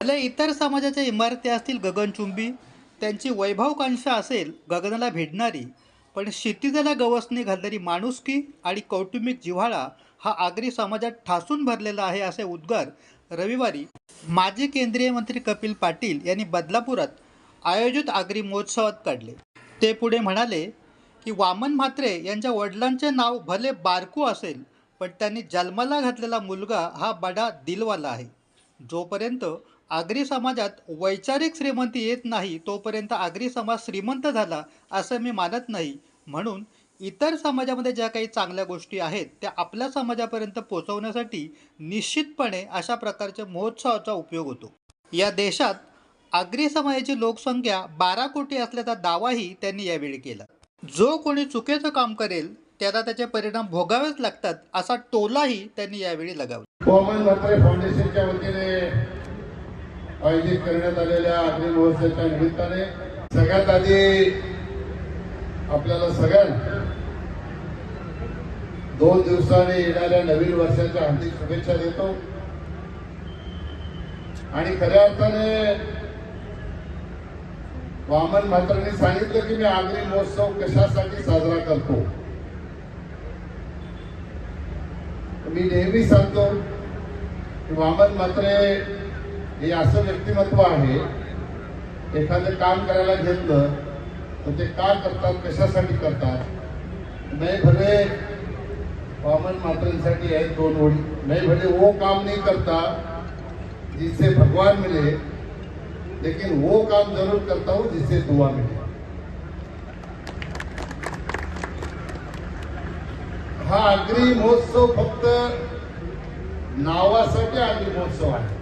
आपल्या इतर समाजाच्या इमारती असतील गगनचुंबी त्यांची वैभवकांक्षा असेल गगनाला भेटणारी पण क्षितिजाला गवसणी घालणारी माणुसकी आणि कौटुंबिक जिव्हाळा हा आगरी समाजात ठासून भरलेला आहे असे उद्गार रविवारी माजी केंद्रीय मंत्री कपिल पाटील यांनी बदलापुरात आयोजित आगरी महोत्सवात काढले. ते पुढे म्हणाले की वामन म्हात्रे यांच्या वडिलांचे नाव भले बारकू असेल पण त्यांनी जन्माला घातलेला मुलगा हा बडा दिलवाला आहे. जोपर्यंत आगरी समाजात वैचारिक श्रीमंती येत नाही तोपर्यंत आगरी समाज श्रीमंत झाला असं मी मानत नाही. म्हणून इतर समाजामध्ये ज्या काही चांगल्या गोष्टी आहेत त्या आपल्या समाजापर्यंत पोहोचवण्यासाठी निश्चितपणे अशा प्रकारच्या महोत्सवाचा उपयोग होतो. या देशात आगरी समाजाची लोकसंख्या बारा कोटी असल्याचा दावाही त्यांनी यावेळी केला. जो कोणी चुकीचं काम करेल त्याला त्याचे परिणाम भोगावेच लागतात असा टोलाही त्यांनी यावेळी लगावला. फाउंडेशनच्या वतीने आयोजित करण्यात आलेल्या अग्नि महोत्सवाच्या निमित्ताने सगळ्यात आधी आपल्याला सगळ्यांना दोन दिवसांनी येणाऱ्या नवीन वर्षाच्या हार्दिक शुभेच्छा देतो. आणि खऱ्या अर्थाने वामन म्हात्रांनी सांगितलं की मी आग्री महोत्सव कशासाठी साजरा करतो? मी नेहमी सांगतो की वामन म्हात्रे हे असं व्यक्तिमत्व आहे एखादं काम करायला घेतलं तर ते का करतात कशासाठी करतात? नाही भले वामन मात्रेंसाठी आहेत दोन ओळी नाही भले वो काम नाही करता जिससे भगवान मिले लेकिन वो काम जरूर करता हूं जिससे दुआ मिले. हा आगरी महोत्सव फक्त नावासाठी आगरी महोत्सव आहे.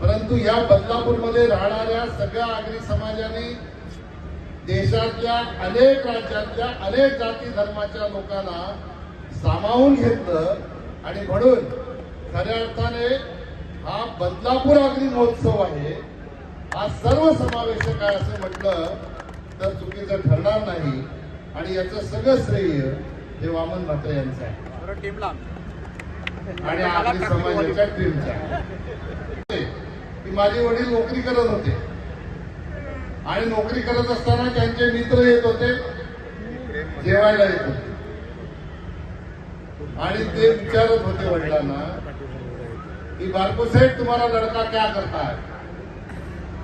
परंतु या बदलापूरमध्ये राहणाऱ्या सगळ्या आगरी समाजाने देशातल्या अनेक राज्यातल्या अनेक जाती धर्माच्या लोकांना सामावून घेतलं आणि म्हणून खऱ्या अर्थाने हा बदलापूर आगरी महोत्सव आहे. हा सर्व समावेशक आहे असं म्हटलं तर चुकीचं ठरणार नाही आणि याचं सगळं श्रेय हे वामन म्हात्रे यांचं आहे. आणि आगरी समाजाच्या टीमचं आहे की माझे वडील नोकरी करत होते. आणि नोकरी करत असताना त्यांचे मित्र येत होते जेवायला येत होते. आणि ते विचारत होते वडिलांना की बारको साहेब तुम्हाला लड़का क्या करता है?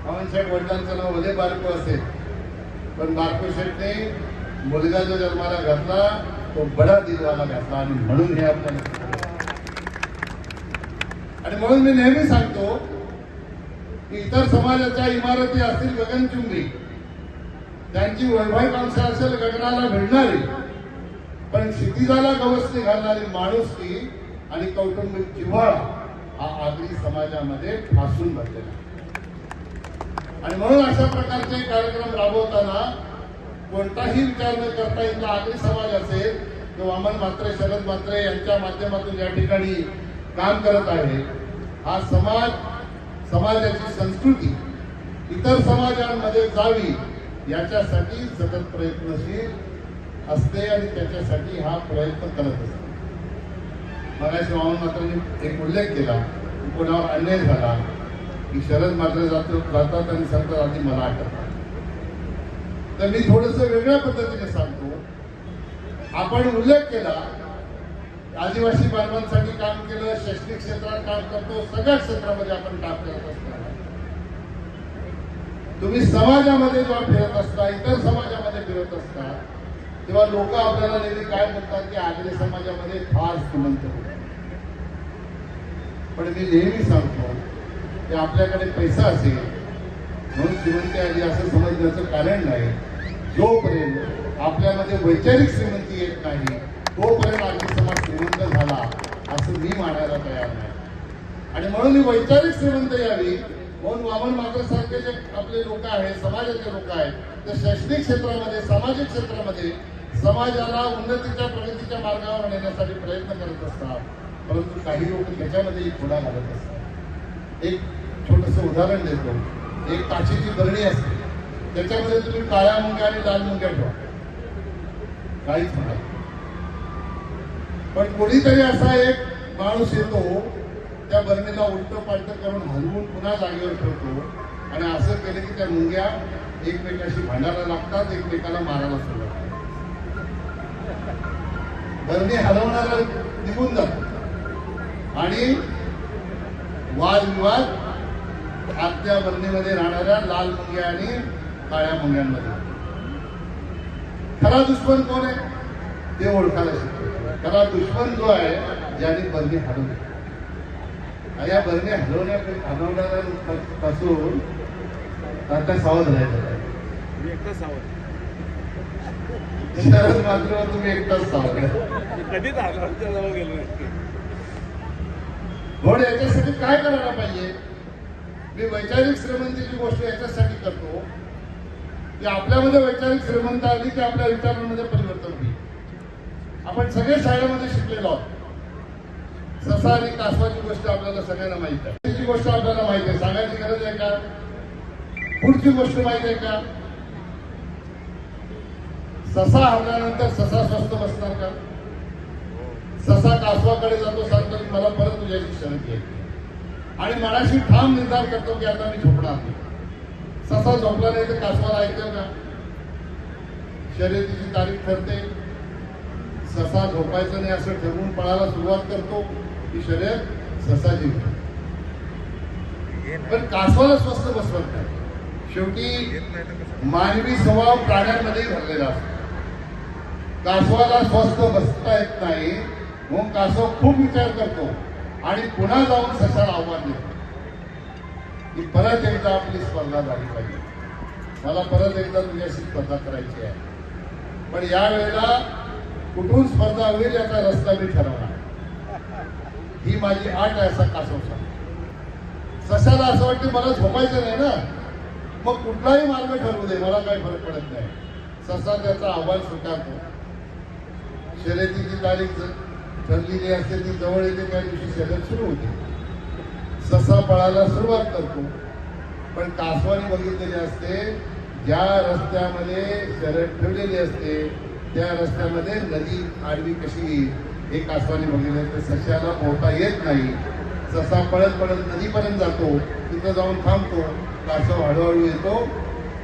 पवन वडिलांचं नाव भले बारको असेल पण बारको साहेबने मुलगा जो जन्माला घातला तो बडा दिलवाला घातला आणि म्हणून हे आपल्याला आणि म्हणून मी नेहमी सांगतो इतर समाजाच्या इमारती असतील गगनचुंबी त्यांची माणसं असेल गगनाला भिडणारी पण क्षितिजाला गवसणी घालणारी माणुसकी आणि कौटुंबिक जिव्हाळा हा आगरी समाजामध्ये फासून भरलेला आणि म्हणून अशा प्रकारचे कार्यक्रम राबवताना कोणताही विचार न करता इथला आगरी समाज असेल किंवा वामन मात्रे शरद मात्रे यांच्या माध्यमातून या ठिकाणी काम करत आहे हा समाज समाजाची संस्कृती इतर समाजांमध्ये जावी याच्यासाठी सतत प्रयत्नशील असते आणि त्याच्यासाठी हा प्रयत्न करत असतो. मगाशी वामन मात्रांनी एक उल्लेख केला की कोणावर अन्याय झाला की शरद मात्र जातो जातात आणि सांगतात आधी मला आठवतात तर मी थोडस वेगळ्या पद्धतीने सांगतो. आपण उल्लेख केला आदिवासी बांधवांसाठी काम केलं शैक्षणिक क्षेत्रात काम करतो सगळ्या क्षेत्रामध्ये आपण काम करत असता तुम्ही समाजामध्ये जेव्हा फिरत असता इतर समाजामध्ये फिरत असता तेव्हा लोक आपल्याला नेहमी काय म्हणतात की आगरी समाजामध्ये फार श्रीमंत पण मी नेहमी सांगतो की आपल्याकडे पैसा असेल म्हणून श्रीमंती आली असं समजण्याचं कारण नाही. जोपर्यंत आपल्यामध्ये वैचारिक श्रीमंती येत नाही तोपर्यंत आगरी समाज श्रीमंत झाला असं मी मानायला तयार नाही. आणि म्हणून मी वैचारिक श्रीमंत यावी म्हणून वामन मात्र सारखे जे आपले लोक आहेत समाजाचे लोक आहेत ते शैक्षणिक क्षेत्रामध्ये सामाजिक क्षेत्रामध्ये समाजाला उन्नतीच्या प्रगतीच्या मार्गावर नेण्यासाठी प्रयत्न करत असतात. परंतु काही लोक त्याच्यामध्ये खुणा घालत असतात. एक छोटस उदाहरण देतो. एक काचेची बरणी असते. त्याच्यामध्ये तुम्ही काळ्या मुंग्या आणि लाल मुंग्या ठेवा. काहीच म्हणा पण कोणीतरी असा एक माणूस येतो त्या बरणीला उलट पालट करून हलवून पुन्हा जागेवर ठेवतो. आणि असं केलं की त्या मुंग्या एकमेकाशी भांडायला लागतात एकमेकाला मारायला सुरुवात बरणी हलवणारा निघून जातो. आणि वादविवाद आतल्या बरणीमध्ये राहणाऱ्या लाल मुंग्या आणि काळ्या मुंग्यांमध्ये. खरा दुश्मन कोण आहे? ते ओळखायला शिकतो. खरा दुश्मन जो आहे ज्याने बरणी हलवली. आणि या बरणी हलवण्या हलवण्यापासून आता सावध राहायचं मात्र तुम्ही एकटाच सावध कधीच आगाऊच्या जवळ गेलो म्हणून याच्यासाठी काय करायला पाहिजे? मी वैचारिक श्रीमंतीची गोष्ट याच्यासाठी करतो. की आपल्यामध्ये वैचारिक श्रीमंत आली की आपल्या विचारांमध्ये परिवर्तन होईल. आपण सगळे शाळेमध्ये शिकलेलो आहोत. ससा आणि कासवाची गोष्ट आपल्याला सगळ्यांना माहीत आहे. त्याची गोष्ट आपल्याला माहीत आहे. सांगायची गरज आहे का? पुढची गोष्ट माहीत आहे का? ससा हरल्यानंतर ससा स्वस्त बसणार का? ससा कासवाकडे जातो सांगतो की मला परत तुझ्या शिक्षणात घ्यायची आणि मनाशी ठाम निर्धार करतो की आता मी झोपणार नाही. ससा झोपला नाही तर कासवाला ऐकलं का? शर्यतीची तारीख ठरते. ससा झोपायचं नाही असं ठरवून पळायला सुरुवात करतो की शरीर ससा जिंकतो पण कासवाला स्वस्त बसवत नाही. शेवटी मानवी स्वभाव प्राण्यांमध्ये भरलेला असतो. कासवाला स्वस्त बसता येत नाही म्हणून कासव खूप विचार करतो आणि पुन्हा जाऊन ससाला आव्हान देतो. की परत एकदा आपली स्पर्धा झाली पाहिजे. मला परत एकदा तुझ्याशी स्पर्धा करायची आहे. पण या वेळेला कुठून स्पर्धा होईल याचा रस्ता मी ठरवणार ही माझी आठ आहे असा कासव सशाला असं वाटतं मला झोपायचं नाही ना. मग कुठलाही मार्ग ठरवू दे मला काही फरक पडत नाही. ससा त्याचा आव्हान स्वीकारतो. शर्यतीची तारीख ठरलेली असते ती जवळ येते त्या दिवशी शर्यत सुरू होते. ससा पळायला सुरुवात करतो. पण कासवाने बघितलेली असते ज्या रस्त्यामध्ये शर्यत ठेवलेली असते त्या रस्त्यामध्ये नदी आडवी कशी येईल एक कासवाने बघितलं तर सशाला पोहता येत नाही. ससा पळत पळत नदीपर्यंत जातो. तिथं जाऊन थांबतो. कासव हळूहळू येतो.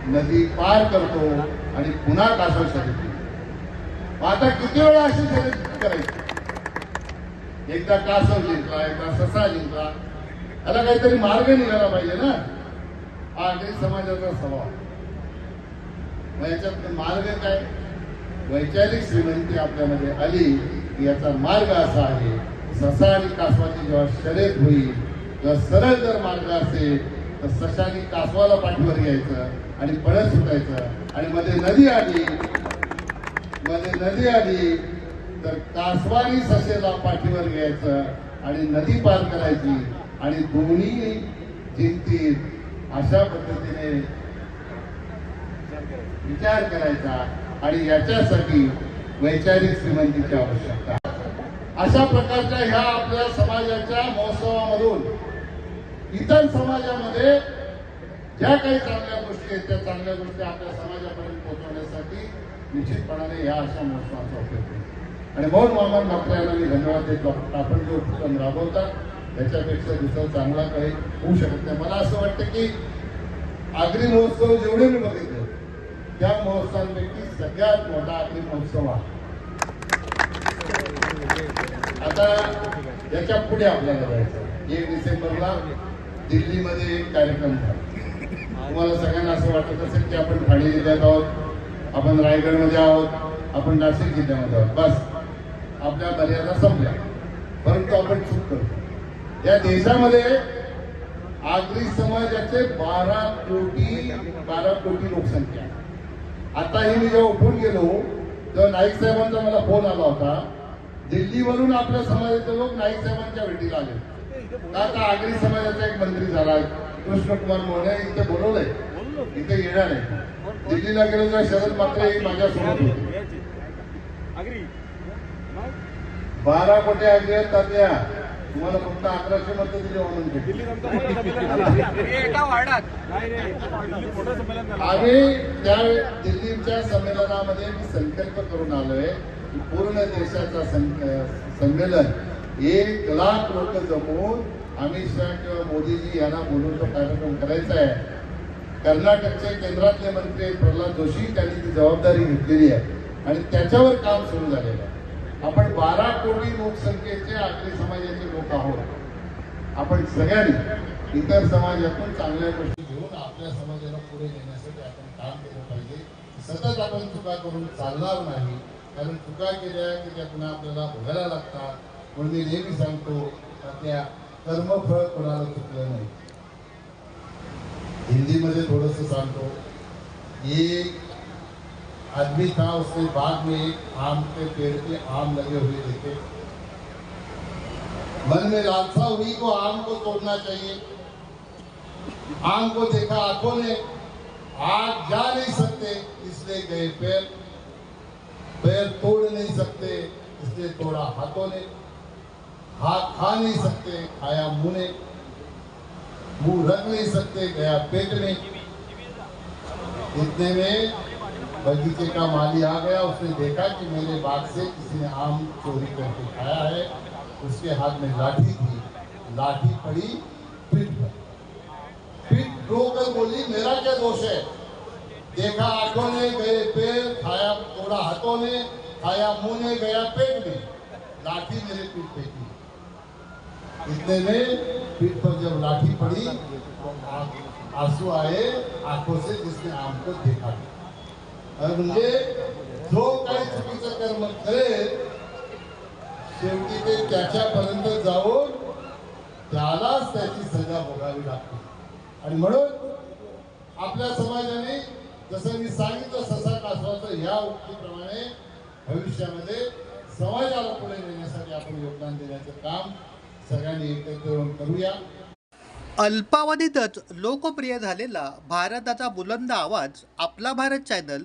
नदी पार करतो आणि पुन्हा कासव शर्यत आता किती वेळा अशी शर्यत करायची? एकदा कासव जिंकला एकदा ससा जिंकला. याला काहीतरी मार्ग निघाला पाहिजे ना? हा समाजाचा स्वभाव. मग याच्यात मार्ग काय? वैचारिक श्रीमंती आपल्यामध्ये आली की याचा मार्ग असा आहे ससा आणि कासवाची जेव्हा शर्यत होईल तेव्हा सरळ जर मार्ग असेल तर सशाने कासवाला पाठीवर घ्यायचं आणि पळत सुटायचं. आणि मध्ये नदी आली मध्ये नदी आली तर कासवानी ससेला पाठीवर घ्यायचं आणि नदी पार करायची. आणि दोन्ही जिंकतील अशा पद्धतीने विचार करायचा. आणि याच्यासाठी वैचारिक श्रीमंतीची आवश्यकता अशा प्रकारच्या ह्या आपल्या समाजाच्या महोत्सवामधून इतर समाजामध्ये ज्या काही चांगल्या गोष्टी आहेत त्या चांगल्या गोष्टी आपल्या समाजापर्यंत पोहोचवण्यासाठी निश्चितपणाने ह्या अशा महोत्सवाचा उपयोग होईल. आणि म्हणून मोहम्मद डॉक्टर यांना मी धन्यवाद देतो. आपण जो उपक्रम राबवता त्याच्यापेक्षा दुसरं चांगला काही होऊ शकत नाही. मला असं वाटतं की आगरी महोत्सव जेवढे मी बघितले त्या महोत्सवांपैकी सगळ्यात मोठा आपली महोत्सव हा आता याच्यापुढे आपल्याला जायचं एक डिसेंबरला दिल्लीमध्ये एक कार्यक्रम झाला. तुम्हाला सगळ्यांना असं वाटत असेल की आपण ठाणे जिल्ह्यात आहोत आपण रायगडमध्ये आहोत आपण नाशिक जिल्ह्यामध्ये आहोत. बस आपल्या मर्यादा संपल्या. परंतु आपण चूक करतो या देशामध्ये आगरी समाजाचे बारा कोटी बारा कोटी लोकसंख्या आहे. आताही मी जेव्हा उठून गेलो तेव्हा नाईक साहेबांचा मला फोन आला होता. दिल्लीवरून आपल्या समाजाचे लोक नाईक साहेबांच्या भेटीला आले. आता आगरी समाजाचा एक मंत्री झाला कृष्णकुमार मोहने इथे बोलवलंय. इथे येणार आहे. दिल्लीला गेलो तर शरद मात्र माझ्यासोबत होते. बारा कोटी आग्रह आहेत तात्या. तुम्हाला फक्त अकराशे मतं दिली म्हणून आम्ही त्या दिल्लीच्या संमेलनामध्ये मी संकल्प करून आलोय की पूर्ण देशाचा सं- संमेलन एक लाख लोक जमवून अमित शहा किंवा मोदीजी यांना बोलून तो कार्यक्रम करायचा आहे. कर्नाटकचे केंद्रातले मंत्री प्रल्हाद जोशी त्यांनी ती जबाबदारी घेतलेली आहे. आणि त्याच्यावर काम सुरू झालेलं आहे. आपण बारा कोटी लोकसंख्येचे आगरी समाजाचे लोक आहोत. आपण सगळ्यांनी इतर समाजातून चांगल्या गोष्टी घेऊन आपल्या समाजाला पुढे नेण्यासाठी आपण काम केलं पाहिजे. सतत आपण चुका करून चालणार नाही. कारण चुका केल्या की त्या पुन्हा आपल्याला भोगायला लागतात. म्हणून मी नेहमी सांगतो त्या कर्मफळ कोणाला चुकलं नाही. हिंदीमध्ये थोडंसं सांगतो एक आदमी था उसने बाद में एक आम के पेड़ पे आम लगे हुए देखे। मन में लालसा हुई को आम को तोड़ना चाहिए। आम को देखा आँखों ने, आज जा नहीं सकते इसलिए गए पैर। पैर तोड़ नहीं सकते इसलिए तोड़ा हाथों ने। हाथ खा नहीं सकते, खाया मुँह ने। मुँह रख नहीं सकते, गया पेट में इतने में बगीचे का माली आ गया, उसने देखा कि मेरे बाग से किसी ने आम चोरी करके खाया है, उसके हाथ में लाठी थी। लाठी पड़ी पीठ पर। बोली, मेरा क्या दोष है? देखा आँखों ने, गए पैर, खाया, तोड़ा हाथों ने, खाया मुँह ने, गया पेट में। लाठी मेरे पीठ पे थी। इतने में पीठ पर जब लाठी पड़ी तो आँसू आए आँखों से, जिसने आम को देखा। आणि म्हणजे जो काही चुकीचं कर्म करेल शेवटी ते त्याच्यापर्यंत जाऊन त्यालाच त्याची सजा भोगावी लागते. आणि म्हणून आपल्या समाजाने जसं मी सांगितलं ससा कासवाचं ह्या उक्तीप्रमाणे भविष्यामध्ये समाजाला पुढे नेण्यासाठी आपण योगदान देण्याचं काम सगळ्यांनी एकत्र येऊन करूया. अल्पावधीतच लोकप्रिय झालेला भारताचा बुलंद आवाज आपला Bharat channel